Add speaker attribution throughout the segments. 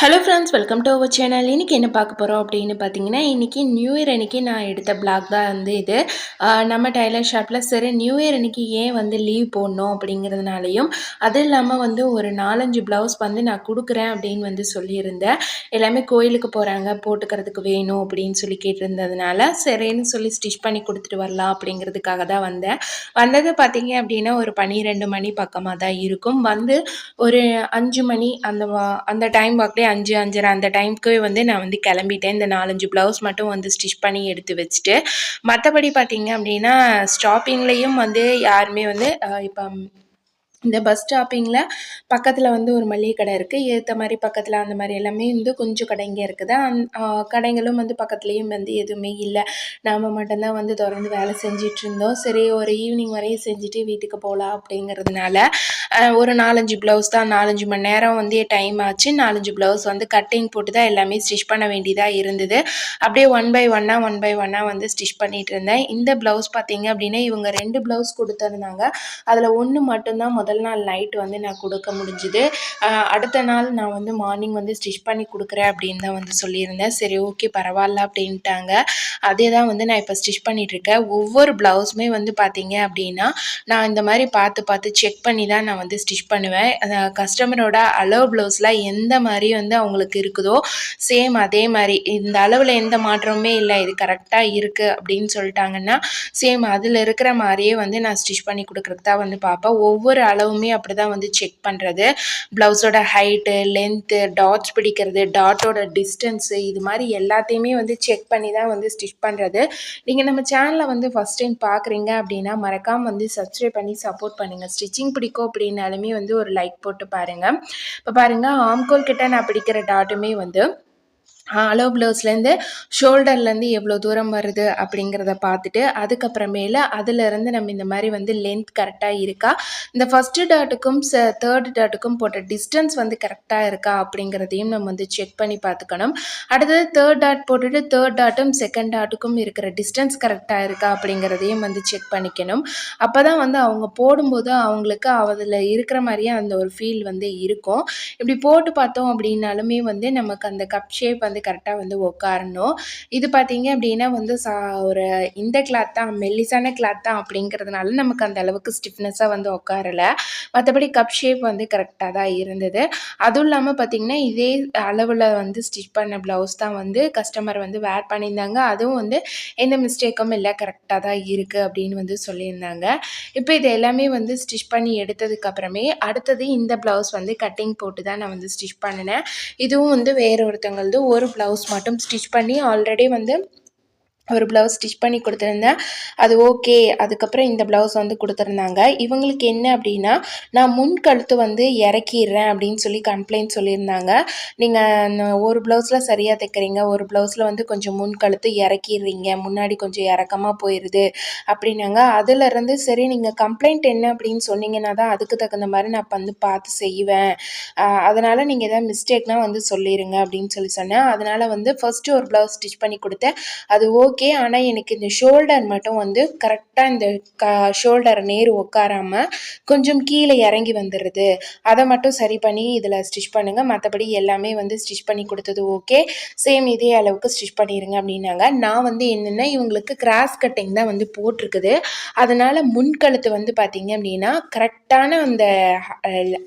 Speaker 1: Hello friends welcome to our channel இன்றைக்கி என்ன பார்க்க போகிறோம் அப்படின்னு பார்த்தீங்கன்னா இன்றைக்கி நியூ இயர் அன்றைக்கி நான் எடுத்த பிளாக் தான் வந்து இது. நம்ம டைலர் ஷாப்பில் சரி நியூ இயர் அன்றைக்கி ஏன் வந்து லீவ் போடணும் அப்படிங்கிறதுனாலையும் அது இல்லாமல் வந்து ஒரு நாலஞ்சு ப்ளவுஸ் வந்து நான் கொடுக்குறேன் அப்படின்னு வந்து சொல்லியிருந்தேன். எல்லாமே கோயிலுக்கு போகிறாங்க போட்டுக்கிறதுக்கு வேணும் அப்படின்னு சொல்லி கேட்டிருந்ததுனால சரின்னு சொல்லி ஸ்டிச் பண்ணி கொடுத்துட்டு வரலாம் அப்படிங்கிறதுக்காக தான் வந்தேன். வந்தது பார்த்தீங்க அப்படின்னா ஒரு பன்னிரெண்டு மணி பக்கமாக தான் இருக்கும். வந்து ஒரு அஞ்சு மணி அந்த வா- அந்த டைம் வாக்கிலே அஞ்சு அஞ்சரை அந்த டைம்க்கு வந்து நான் வந்து கிளம்பிட்டேன். இந்த நாலஞ்சு ப்ளவுஸ் மட்டும் வந்து ஸ்டிச் பண்ணி எடுத்து வச்சுட்டு மற்றபடி பார்த்தீங்க அப்படின்னா ஸ்டாப்பிங்லேயும் வந்து யாருமே வந்து இப்போ இந்த பஸ் ஸ்டாப்பிங்கில் பக்கத்தில் வந்து ஒரு மளிகை கடை இருக்குது ஏற்ற மாதிரி பக்கத்தில் அந்த மாதிரி எல்லாமே வந்து கொஞ்சம் கடைங்க இருக்குது. அந் கடைங்களும் வந்து பக்கத்துலேயும் வந்து எதுவுமே இல்லை. நாம் மட்டும்தான் வந்து தொடர்ந்து வேலை செஞ்சிட்டு இருந்தோம். சரி ஒரு ஈவினிங் வரையும் செஞ்சுட்டு வீட்டுக்கு போகலாம் அப்படிங்கிறதுனால ஒரு நாலஞ்சு ப்ளவுஸ் தான் நாலஞ்சு மணி நேரம் வந்து டைம் ஆச்சு. நாலஞ்சு ப்ளவுஸ் வந்து கட்டிங் போட்டு தான் எல்லாமே ஸ்டிச் பண்ண வேண்டியதாக இருந்தது. அப்படியே ஒன் பை ஒன்னாக ஒன் பை ஒன்னாக வந்து ஸ்டிச் பண்ணிகிட்டு இருந்தேன். இந்த ப்ளவுஸ் பார்த்தீங்க அப்படின்னா இவங்க ரெண்டு ப்ளவுஸ் கொடுத்துருந்தாங்க. அதில் ஒன்று மட்டும்தான் முதல் முதல் நாள் நைட் வந்து நான் கொடுக்க முடிஞ்சுது. அடுத்த நாள் நான் வந்து மார்னிங் வந்து ஸ்டிச் பண்ணி கொடுக்குறேன் அப்படின்னு தான் வந்து சொல்லியிருந்தேன். சரி ஓகே பரவாயில்ல அப்படின்ட்டாங்க. அதே தான் வந்து நான் இப்போ ஸ்டிச் பண்ணிகிட்ருக்கேன் ஒவ்வொரு ப்ளவுஸுமே வந்து பார்த்தீங்க அப்படின்னா நான் இந்த மாதிரி பார்த்து பார்த்து செக் பண்ணி தான் நான் வந்து ஸ்டிச் பண்ணுவேன். கஸ்டமரோட அளவு ப்ளவுஸில் எந்த மாதிரி வந்து அவங்களுக்கு இருக்குதோ சேம் அதே மாதிரி. இந்த அளவில் எந்த மாற்றமுமே இல்லை. இது கரெக்டாக இருக்குது அப்படின்னு சொல்லிட்டாங்கன்னா சேம் அதில் இருக்கிற மாதிரியே வந்து நான் ஸ்டிச் பண்ணி கொடுக்குறதுக்கு தான் வந்து பார்ப்பேன். ஒவ்வொரு அளவுமே அப்படி தான் வந்து செக் பண்ணுறது ப்ளவுஸோட ஹைட்டு லென்த்து டாட்ஸ் பிடிக்கிறது டாட்டோட டிஸ்டன்ஸு இது மாதிரி எல்லாத்தையுமே வந்து செக் பண்ணி தான் வந்து ஸ்டிச் பண்ணுறது நீங்கள் நம்ம சேனலில் வந்து ஃபஸ்ட் டைம் பார்க்குறீங்க அப்படின்னா மறக்காமல் வந்து சப்ஸ்கிரைப் பண்ணி சப்போர்ட் பண்ணுங்கள் ஸ்டிச்சிங் பிடிக்கும் அப்படின்னாலுமே வந்து ஒரு லைக் போட்டு பாருங்கள் இப்போ பாருங்கள் ஆம்கோல் கிட்ட நான் பிடிக்கிற டாட்டுமே வந்து அலோ ப்ளவுஸ்லேருந்து ஷோல்டர்லேருந்து எவ்வளோ தூரம் வருது அப்படிங்கிறத பார்த்துட்டு அதுக்கப்புறமேல அதுலேருந்து நம்ம இந்த மாதிரி வந்து லென்த் கரெக்டாக இருக்கா? இந்த ஃபஸ்ட்டு டாட்டுக்கும் ச தேர்ட் டாட்டுக்கும் போட்ட டிஸ்டன்ஸ் வந்து கரெக்டாக இருக்கா அப்படிங்கிறதையும் நம்ம வந்து செக் பண்ணி பார்த்துக்கணும். அடுத்தது தேர்ட் டாட் போட்டுட்டு தேர்ட் டாட்டும் செகண்ட் டாட்டுக்கும் இருக்கிற டிஸ்டன்ஸ் கரெக்டாக இருக்கா அப்படிங்கிறதையும் வந்து செக் பண்ணிக்கணும். அப்போ தான் வந்து அவங்க போடும்போது அவங்களுக்கு அதில் இருக்கிற மாதிரியே அந்த ஒரு ஃபீல் வந்து இருக்கும். இப்படி போட்டு பார்த்தோம் அப்படின்னாலுமே வந்து நமக்கு அந்த கப் ஷேப் வந்து கரெக்டாக வந்து உட்காரணும் இது பார்த்தீங்க அப்படின்னா வந்து சா ஒரு இந்த கிளாத் தான் மெல்லிசான கிளாத் தான் அப்படிங்கிறதுனால நமக்கு அந்த அளவுக்கு ஸ்டிஃப்னஸாக வந்து உட்காரலை மற்றபடி கப் ஷேப் வந்து கரெக்டாக தான் இருந்தது. அதுவும் இல்லாமல் பார்த்தீங்கன்னா இதே அளவில் வந்து ஸ்டிச் பண்ண ப்ளவுஸ் தான் வந்து கஸ்டமர் வந்து வேர் பண்ணியிருந்தாங்க. அதுவும் வந்து எந்த மிஸ்டேக்கும் இல்லை கரெக்டாக தான் இருக்குது அப்படின்னு வந்து சொல்லியிருந்தாங்க. இப்போ இது எல்லாமே வந்து ஸ்டிச் பண்ணி எடுத்ததுக்கப்புறமே அடுத்தது இந்த ப்ளவுஸ் வந்து கட்டிங் போட்டு தான் நான் வந்து ஸ்டிச் பண்ணினேன். இதுவும் வந்து வேறு ஒருத்தவங்களது ஒரு ப்ளவுஸ் மட்டும் ஸ்டிச் பண்ணி ஆல்ரெடி வந்து ஒரு ப்ளவுஸ் ஸ்டிச் பண்ணி கொடுத்துருந்தேன். அது ஓகே அதுக்கப்புறம் இந்த ப்ளவுஸ் வந்து கொடுத்துருந்தாங்க. இவங்களுக்கு என்ன அப்படின்னா நான் முன் கழுத்து வந்து இறக்கிடுறேன் அப்படின்னு சொல்லி கம்ப்ளைண்ட் சொல்லியிருந்தாங்க. நீங்கள் ஒரு ப்ளவுஸில் சரியாக தைக்கிறீங்க ஒரு ப்ளவுஸில் வந்து கொஞ்சம் முன் கழுத்து இறக்கிடுறீங்க முன்னாடி கொஞ்சம் இறக்கமாக போயிடுது அப்படின்னாங்க. அதுலேருந்து சரி நீங்கள் கம்ப்ளைண்ட் என்ன அப்படின்னு சொன்னீங்கன்னா தான் அதுக்கு தகுந்த மாதிரி நான் வந்து பார்த்து செய்வேன். அதனால் நீங்கள் எதாவது மிஸ்டேக்னால் வந்து சொல்லிடுங்க அப்படின்னு சொல்லி சொன்னேன். அதனால் வந்து ஃபஸ்ட்டு ஒரு ப்ளவுஸ் ஸ்டிச் பண்ணி கொடுத்தேன். அது ஓகே ஓகே. ஆனால் எனக்கு இந்த ஷோல்டர் மட்டும் வந்து கரெக்டாக இந்த க ஷோல்டர் நேர் உட்காராமல் கொஞ்சம் கீழே இறங்கி வந்துடுது அதை மட்டும் சரி பண்ணி இதில் ஸ்டிச் பண்ணுங்கள் மற்றபடி எல்லாமே வந்து ஸ்டிச் பண்ணி கொடுத்தது ஓகே. சேம் இதே அளவுக்கு ஸ்டிச் பண்ணிடுங்க அப்படின்னாங்க. நான் வந்து என்னென்னா இவங்களுக்கு கிராஸ் கட்டிங் தான் வந்து போட்டிருக்குது. அதனால் முன்கழுத்து வந்து பார்த்தீங்க அப்படின்னா கரெக்டான அந்த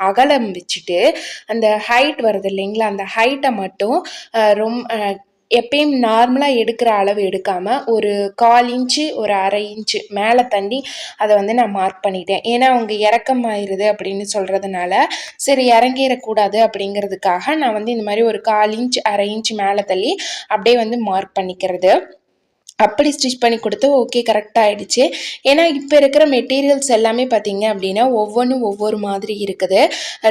Speaker 1: அகலம் வச்சுட்டு அந்த ஹைட் வருது இல்லைங்களா? அந்த ஹைட்டை மட்டும் ரொம்ப எப்பயும் நார்மலாக எடுக்கிற அளவு எடுக்காமல் ஒரு கால் இன்ச்சு ஒரு அரை இன்ச்சு மேலே தண்டி அதை வந்து நான் மார்க் பண்ணிட்டேன். ஏன்னா அவங்க இறக்கமாயிருது அப்படின்னு சொல்கிறதுனால சரி இறங்கிடக்கூடாது அப்படிங்கிறதுக்காக நான் வந்து இந்த மாதிரி ஒரு கால் இன்ச் அரை இன்ச் மேலே தள்ளி அப்படியே வந்து மார்க் பண்ணிக்கிறது. அப்படி ஸ்டிச் பண்ணி கொடுத்து ஓகே கரெக்டாக ஆயிடுச்சு. ஏன்னா இப்போ இருக்கிற மெட்டீரியல்ஸ் எல்லாமே பார்த்தீங்க அப்படின்னா ஒவ்வொன்றும் ஒவ்வொரு மாதிரி இருக்குது.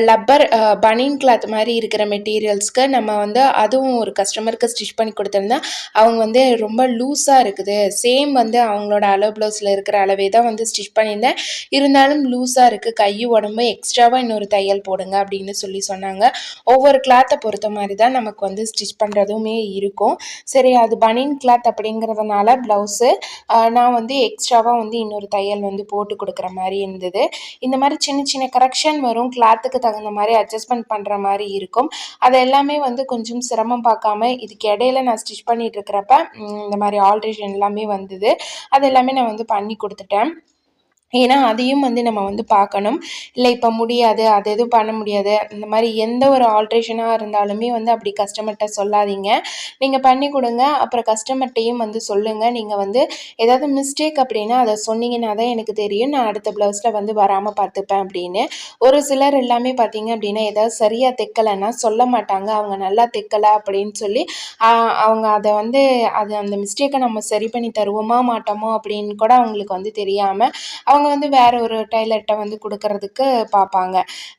Speaker 1: லப்பர் பனின் கிளாத் மாதிரி இருக்கிற மெட்டீரியல்ஸ்க்கு நம்ம வந்து அதுவும் ஒரு கஸ்டமருக்கு ஸ்டிச் பண்ணி கொடுத்துருந்தா அவங்க வந்து ரொம்ப லூஸாக இருக்குது. சேம் வந்து அவங்களோட அளவு ப்ளவுஸில் இருக்கிற அளவே தான் வந்து ஸ்டிச் பண்ணியிருந்தேன். இருந்தாலும் லூஸாக இருக்குது கையு உடம்பு எக்ஸ்ட்ராவாக இன்னொரு தையல் போடுங்க அப்படின்னு சொல்லி சொன்னாங்க. ஒவ்வொரு கிளாத்தை பொறுத்த மாதிரி தான் நமக்கு வந்து ஸ்டிச் பண்ணுறதுமே இருக்கும். சரி அது பனின் கிளாத் அப்படிங்கிறதுனால அதனால் ப்ளவுஸு நான் வந்து எக்ஸ்ட்ராவாக வந்து இன்னொரு தையல் வந்து போட்டு கொடுக்குற மாதிரி இருந்தது. இந்த மாதிரி சின்ன சின்ன கரெக்ஷன் வரும் கிளாத்துக்கு தகுந்த மாதிரி அட்ஜஸ்ட்மெண்ட் பண்ணுற மாதிரி இருக்கும். அது எல்லாமே வந்து கொஞ்சம் சிரமம் பார்க்காம இதுக்கு இடையில நான் ஸ்டிச் பண்ணிட்டு இருக்கிறப்ப இந்த மாதிரி ஆல்ட்ரேஷன் எல்லாமே வந்தது. அது எல்லாமே நான் வந்து பண்ணி கொடுத்துட்டேன். ஏன்னா அதையும் வந்து நம்ம வந்து பார்க்கணும். இல்லை இப்போ முடியாது அது எதுவும் பண்ண முடியாது. இந்த மாதிரி எந்த ஒரு ஆல்ட்ரேஷனாக இருந்தாலுமே வந்து அப்படி கஸ்டமர்கிட்ட சொல்லாதீங்க. நீங்கள் பண்ணி கொடுங்க. அப்புறம் கஸ்டமர்கிட்டையும் வந்து சொல்லுங்கள் நீங்கள் வந்து ஏதாவது மிஸ்டேக் அப்படின்னா அதை சொன்னீங்கன்னா தான் எனக்கு தெரியும். நான் அடுத்த ப்ளவுஸில் வந்து வராமல் பார்த்துப்பேன் அப்படின்னு. ஒரு சிலர் எல்லாமே பார்த்தீங்க அப்படின்னா ஏதாவது சரியாக தைக்கலைன்னா சொல்ல மாட்டாங்க. அவங்க நல்லா தைக்கலை அப்படின்னு சொல்லி அவங்க அதை வந்து அது அந்த மிஸ்டேக்கை நம்ம சரி பண்ணி தருவோமா மாட்டோமோ அப்படின்னு கூட அவங்களுக்கு வந்து தெரியாமல் அவங்க அவங்க வந்து வேற ஒரு டைலர்கிட்ட வந்து கொடுக்கறதுக்கு பார்ப்பாங்க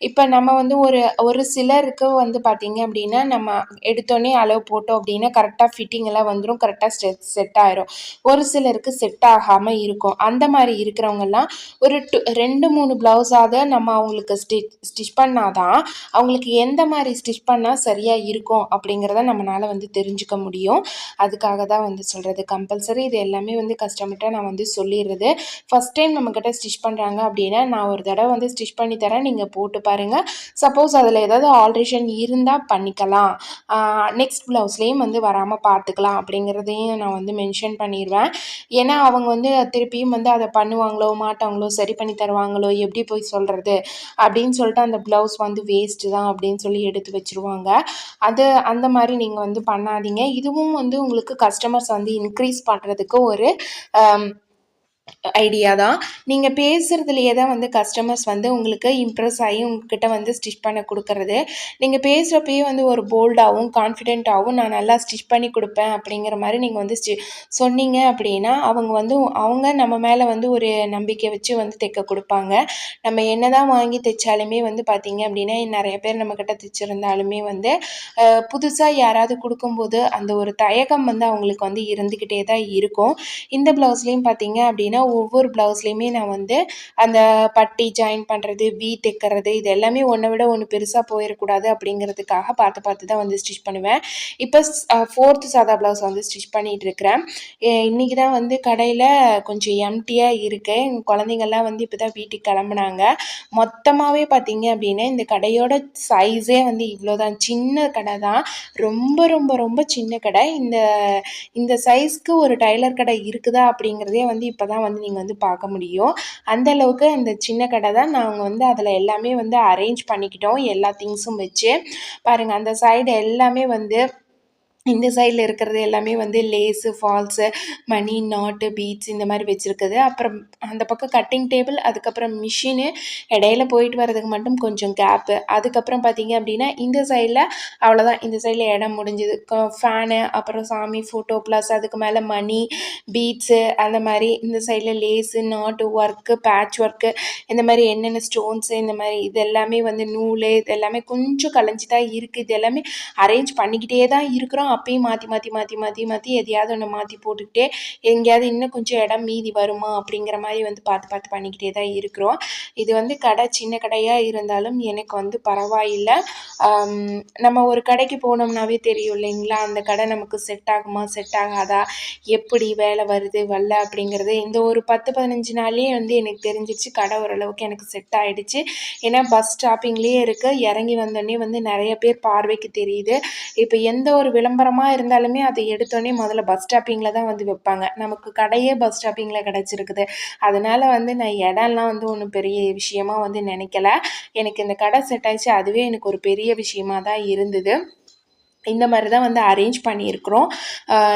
Speaker 1: இப்போ நம்ம வந்து ஒரு ஒரு சிலருக்கு வந்து பார்த்திங்க அப்படின்னா நம்ம எடுத்தோடனே அளவு போட்டோம் அப்படின்னா கரெக்டாக ஃபிட்டிங் எல்லாம் வந்துடும் கரெக்டாக செட் செட் ஆயிரும். ஒரு சிலருக்கு செட் ஆகாமல் இருக்கும். அந்த மாதிரி இருக்கிறவங்கெல்லாம் ஒரு டூ ரெண்டு மூணு ப்ளவுஸாவது நம்ம அவங்களுக்கு ஸ்டிச் ஸ்டிச் பண்ணாதான் அவங்களுக்கு எந்த மாதிரி ஸ்டிச் பண்ணால் சரியாக இருக்கும் அப்படிங்கிறத நம்மளால் வந்து தெரிஞ்சுக்க முடியும். அதுக்காக தான் வந்து சொல்கிறது கம்பல்சரி இது எல்லாமே வந்து கஸ்டமர்கிட்ட நான் வந்து சொல்லிடுறது. ஃபஸ்ட் டைம் நம்மக்கிட்ட ஸ்டிச் பண்ணுறாங்க அப்படின்னா நான் ஒரு தடவை வந்து ஸ்டிச் பண்ணி தரேன். நீங்கள் போட்டு பாருங்கள் சப்போஸ் அதில் ஏதாவது ஆல்ட்ரேஷன் இருந்தால் பண்ணிக்கலாம். நெக்ஸ்ட் ப்ளவுஸ்லேயும் வந்து வராமல் பார்த்துக்கலாம் அப்படிங்கிறதையும் நான் வந்து மென்ஷன் பண்ணிடுவேன் ஏன்னா அவங்க வந்து திருப்பியும் வந்து அதை பண்ணுவாங்களோ மாட்டாங்களோ சரி பண்ணி தருவாங்களோ எப்படி போய் சொல்கிறது அப்படின்னு சொல்லிட்டு அந்த ப்ளவுஸ் வந்து வேஸ்ட்டு தான் அப்படின்னு சொல்லி எடுத்து வச்சுருவாங்க. அது அந்த மாதிரி நீங்கள் வந்து பண்ணாதீங்க. இதுவும் வந்து உங்களுக்கு கஸ்டமர்ஸ் வந்து இன்க்ரீஸ் பண்ணுறதுக்கு ஒரு ஐடியா தான். நீங்கள் பேசுகிறதுலையே தான் வந்து கஸ்டமர்ஸ் வந்து உங்களுக்கு இம்ப்ரெஸ் ஆகி உங்ககிட்ட வந்து ஸ்டிச் பண்ண கொடுக்கறது. நீங்கள் பேசுகிறப்பயே வந்து ஒரு போல்டாகவும் கான்ஃபிடென்ட்டாகவும் நான் நல்லா ஸ்டிச் பண்ணி கொடுப்பேன் அப்படிங்கிற மாதிரி நீங்கள் வந்து ஸ்டி சொன்னீங்க அப்படின்னா அவங்க வந்து அவங்க நம்ம மேலே வந்து ஒரு நம்பிக்கை வச்சு வந்து தைக்க கொடுப்பாங்க. நம்ம என்ன தான் வாங்கி தைச்சாலுமே வந்து பார்த்திங்க அப்படின்னா நிறைய பேர் நம்மக்கிட்ட தைச்சிருந்தாலுமே வந்து புதுசாக யாராவது கொடுக்கும்போது அந்த ஒரு தயக்கம் வந்து அவங்களுக்கு வந்து இருந்துக்கிட்டே தான் இருக்கும். இந்த ப்ளவுஸ்லேயும் பார்த்தீங்க அப்படின்னா அப்படின்னா ஒவ்வொரு ப்ளவுஸ்லேயுமே நான் வந்து அந்த பட்டி ஜாயின் பண்ணுறது வி தைக்கிறது இது எல்லாமே ஒன்றை விட ஒன்று பெருசாக போயிடக்கூடாது அப்படிங்கிறதுக்காக பார்த்து பார்த்து தான் வந்து ஸ்டிச் பண்ணுவேன். இப்போ ஃபோர்த்து சாதா ப்ளவுஸ் வந்து ஸ்டிச் பண்ணிகிட்டு இருக்கிறேன் இன்றைக்கி தான் வந்து கடையில் கொஞ்சம் எம்டியாக இருக்குது எங்கள் குழந்தைங்கள்லாம் வந்து இப்போ தான் வீட்டுக்கு கிளம்புனாங்க. மொத்தமாகவே பார்த்தீங்க அப்படின்னா இந்த கடையோட சைஸே வந்து இவ்வளோ தான். சின்ன கடை தான். ரொம்ப ரொம்ப ரொம்ப சின்ன கடை. இந்த இந்த சைஸ்க்கு ஒரு டைலர் கடை இருக்குதா அப்படிங்கிறதே வந்து இப்போ தான் வந்து நீங்கள் வந்து பார்க்க முடியும். அந்த அளவுக்கு அந்த சின்ன கடை தான் நாங்கள் வந்து அதில் எல்லாமே வந்து அரேஞ்ச் பண்ணிக்கிட்டோம். எல்லா திங்ஸும் வச்சு. பாருங்கள் அந்த சைடு எல்லாமே வந்து இந்த சைடில் இருக்கிறது எல்லாமே வந்து லேஸு ஃபால்ஸு மணி நாட்டு பீட்ஸ் இந்த மாதிரி வச்சுருக்குது. அப்புறம் அந்த பக்கம் கட்டிங் டேபிள் அதுக்கப்புறம் மிஷினு இடையில போயிட்டு வர்றதுக்கு மட்டும் கொஞ்சம் கேப்பு அதுக்கப்புறம் பார்த்திங்க அப்படின்னா இந்த சைடில் அவ்வளோதான் இந்த சைடில் இடம் முடிஞ்சுது. ஃபேனு அப்புறம் சாமி ஃபோட்டோ ப்ளஸ் அதுக்கு மேலே மணி பீட்ஸு அந்த மாதிரி இந்த சைடில் லேஸு நாட்டு ஒர்க்கு பேட்ச் ஒர்க்கு இந்த மாதிரி என்னென்ன ஸ்டோன்ஸு இந்த மாதிரி இது எல்லாமே வந்து நூல் இது எல்லாமே கொஞ்சம் கலைஞ்சி தான் இருக்குது இது எல்லாமே அரேஞ்ச் பண்ணிக்கிட்டே தான் இருக்கிறோம். அப்பயும் மாற்றி மாற்றி மாற்றி மாற்றி மாற்றி எதையாவது ஒன்று மாற்றி போட்டுக்கிட்டே எங்கேயாவது இன்னும் கொஞ்சம் இடம் மீதி வருமா அப்படிங்கிற மாதிரி வந்து பார்த்து பார்த்து பண்ணிக்கிட்டே தான் இருக்கிறோம். இது வந்து கடை சின்ன கடையாக இருந்தாலும் எனக்கு வந்து பரவாயில்லை. நம்ம ஒரு கடைக்கு போனோம்னாவே தெரியும் இல்லைங்களா? அந்த கடை நமக்கு செட் ஆகுமா செட் ஆகாதா? எப்படி வேலை வருது வரல அப்படிங்கிறது. இந்த ஒரு பத்து பதினஞ்சு நாள்லேயே வந்து எனக்கு தெரிஞ்சிச்சு கடை ஓரளவுக்கு எனக்கு செட் ஆகிடுச்சு ஏன்னா பஸ் ஸ்டாப்பிங்லேயே இருக்குது இறங்கி வந்தோடனே வந்து நிறைய பேர் பார்வைக்கு தெரியுது. இப்போ எந்த ஒரு விளம்பரம் விளம்பரமாக இருந்தாலுமே அதை எடுத்தோடனே முதல்ல பஸ் ஸ்டாப்பிங்கில் தான் வந்து வைப்பாங்க. நமக்கு கடையே பஸ் ஸ்டாப்பிங்கில் கிடச்சிருக்குது. அதனால் வந்து நான் இடம்லாம் வந்து ஒன்றும் பெரிய விஷயமா வந்து நினைக்கல. எனக்கு இந்த கடை செட் ஆயிடுச்சு. அதுவே எனக்கு ஒரு பெரிய விஷயமா தான் இருந்தது. இந்த மாதிரி தான் வந்து அரேஞ்ச் பண்ணியிருக்கிறோம்.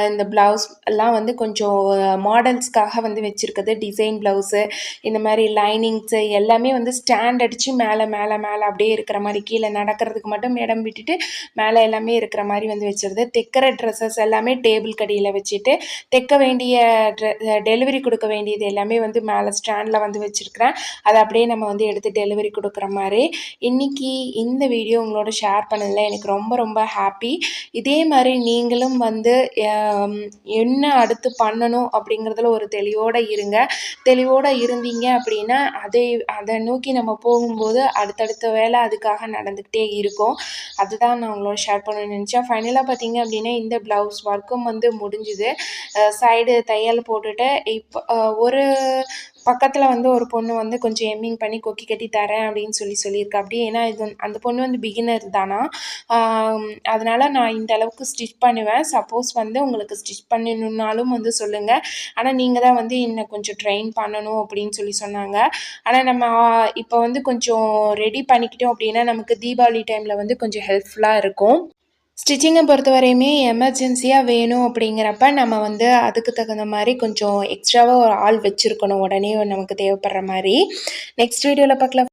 Speaker 1: இந்த ப்ளவுஸ் எல்லாம் வந்து கொஞ்சம் மாடல்ஸ்க்காக வந்து வச்சுருக்குது. டிசைன் ப்ளவுஸு இந்த மாதிரி லைனிங்ஸு எல்லாமே வந்து ஸ்டாண்ட் அடித்து மேலே மேலே மேலே அப்படியே இருக்கிற மாதிரி கீழே நடக்கிறதுக்கு மட்டும் இடம் விட்டுட்டு மேலே எல்லாமே இருக்கிற மாதிரி வந்து வச்சுருது. தைக்கிற ட்ரெஸ்ஸஸ் எல்லாமே டேபிள் கடியில் வச்சுட்டு தைக்க வேண்டிய டெலிவரி கொடுக்க வேண்டியது எல்லாமே வந்து மேலே ஸ்டாண்டில் வந்து வச்சுருக்கிறேன். அதை அப்படியே நம்ம வந்து எடுத்து டெலிவரி கொடுக்குற மாதிரி. இன்றைக்கி இந்த வீடியோ உங்களோட ஷேர் பண்ணதில் எனக்கு ரொம்ப ரொம்ப ஹாப்பி இதே மாதிரி நீங்களும் வந்து என்ன அடுத்து பண்ணணும் அப்படிங்கிறதுல ஒரு தெளிவோடு இருங்க. தெளிவோடு இருந்தீங்க அப்படின்னா அதை அதை நோக்கி நம்ம போகும்போது அடுத்தடுத்த வேலை அதுக்காக நடந்துக்கிட்டே இருக்கும். அதுதான் நான் உங்களோட ஷேர் பண்ண நினச்சேன். ஃபைனலாக பார்த்தீங்க அப்படின்னா இந்த ப்ளவுஸ் ஒர்க்கும் வந்து முடிஞ்சுது. சைடு தையல் போட்டுட்டு இப்போ ஒரு பக்கத்தில் வந்து ஒரு பொண்ணு வந்து கொஞ்சம் எம்மிங் பண்ணி கொக்கி கட்டி தரேன் அப்படின்னு சொல்லி சொல்லியிருக்கா. அப்படி ஏன்னா இது அந்த பொண்ணு வந்து பிகினர் தானா? அதனால் நான் இந்த அளவுக்கு ஸ்டிச் பண்ணுவேன். சப்போஸ் வந்து உங்களுக்கு ஸ்டிச் பண்ணணுன்னாலும் வந்து சொல்லுங்கள் ஆனால் நீங்கள் தான் வந்து என்னை கொஞ்சம் ட்ரெயின் பண்ணணும் அப்படின்னு சொல்லி சொன்னாங்க. ஆனால் நம்ம இப்போ வந்து கொஞ்சம் ரெடி பண்ணிக்கிட்டோம் அப்படின்னா நமக்கு தீபாவளி டைமில் வந்து கொஞ்சம் ஹெல்ப்ஃபுல்லாக இருக்கும். ஸ்டிச்சிங்கை பொறுத்த வரையுமே எமர்ஜென்சியாக வேணும் அப்படிங்கிறப்ப நம்ம வந்து அதுக்கு தகுந்த மாதிரி கொஞ்சம் எக்ஸ்ட்ராவாக ஒரு ஆள் வச்சுருக்கணும். உடனே நமக்கு தேவைப்படுற மாதிரி. நெக்ஸ்ட் வீடியோவில் பார்க்கலாம்.